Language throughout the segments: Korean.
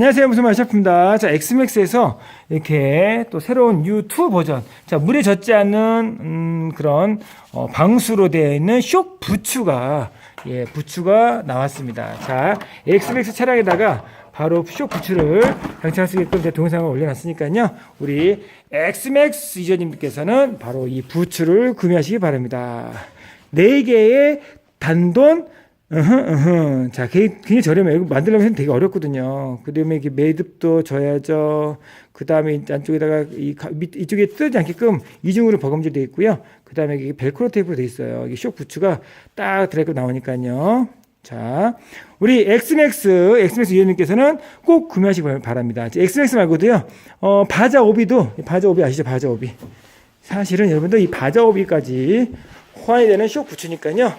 안녕하세요. 무슨 말 셰프입니다. 자, 엑스맥스에서 이렇게 또 새로운 U2 버전. 자, 물에 젖지 않는, 음, 그런, 어, 방수로 되어 있는 쇼 부츠가, 예, 부츠가 나왔습니다. 자, 엑스맥스 차량에다가 바로 쇼 부츠를 장착할 수 있게끔 제가 동영상을 올려놨으니까요. 우리 엑스맥스 유저님께서는 바로 이 부츠를 구매하시기 바랍니다. 4개의 단돈 자, 굉장히, 저렴해요. 이거 만들려면 되게 어렵거든요. 그 다음에 이게 매듭도 져야죠. 그 다음에 안쪽에다가 이, 가- 밑, 이쪽에 뜯지 않게끔 이중으로 버금질 되어 있고요. 그 다음에 이게 벨크로 테이프로 되어 있어요. 이게 쇼 부츠가 딱 들어있고 나오니까요. 자, 우리 엑스맥스, 엑스맥스 유저님께서는 꼭 구매하시기 바랍니다. 엑스맥스 말고도요, 어, 바자 오비도, 바자 오비 아시죠? 바자 오비. 사실은 여러분들 이 바자 오비까지 호환이 되는 쇼 부츠니까요.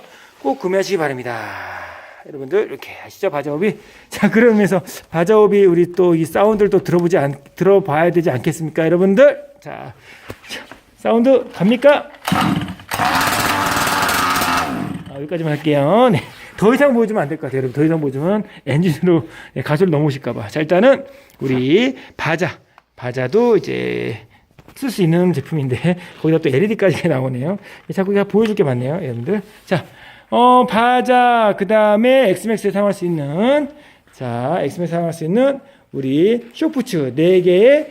꼭 구매하시기 바랍니다. 여러분들 이렇게 아시죠 바자오비? 자 그러면서 바자오비 우리 또 이 사운드를 또 들어보지 않 들어봐야 되지 않겠습니까, 여러분들? 자, 자, 사운드 갑니까? 아, 여기까지만 할게요. 네. 더 이상 보여주면 안 될 것 같아요. 여러분. 더 이상 보여주면 엔진으로 네, 가소를 넘으실까봐. 자, 일단은 우리 바자. 바자도 이제 쓸 수 있는 제품인데 거기다 또 LED까지 나오네요. 자꾸 제가 보여줄 게 많네요, 여러분들. 자, 어 바자 그 다음에 엑스맥스에 사용할 수 있는 자 엑스맥스 사용할 수 있는 우리 쇼푸츠 4개의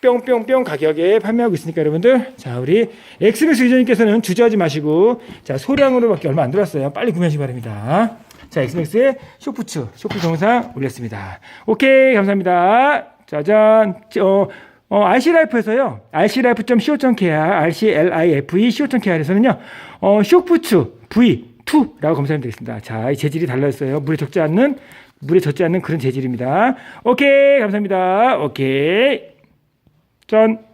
뿅뿅뿅 가격에 판매하고 있으니까 여러분들 자 우리 엑스맥스 유저님께서는 주저하지 마시고 자 소량으로밖에 얼마 안 들어왔어요. 빨리 구매하시기 바랍니다. 자 엑스맥스의 쇼푸츠 쇼푸 동상 올렸습니다. 오케이 감사합니다. 짜잔 어, 어, RC라이프에서요, rclife.co.kr, rclife.co.kr에서는요, 어, 쇼푸츠 V2라고 검사하면 되겠습니다. 자, 이 재질이 달라졌어요. 물에 젖지 않는, 물에 젖지 않는 그런 재질입니다. 오케이, 감사합니다. 오케이. 짠.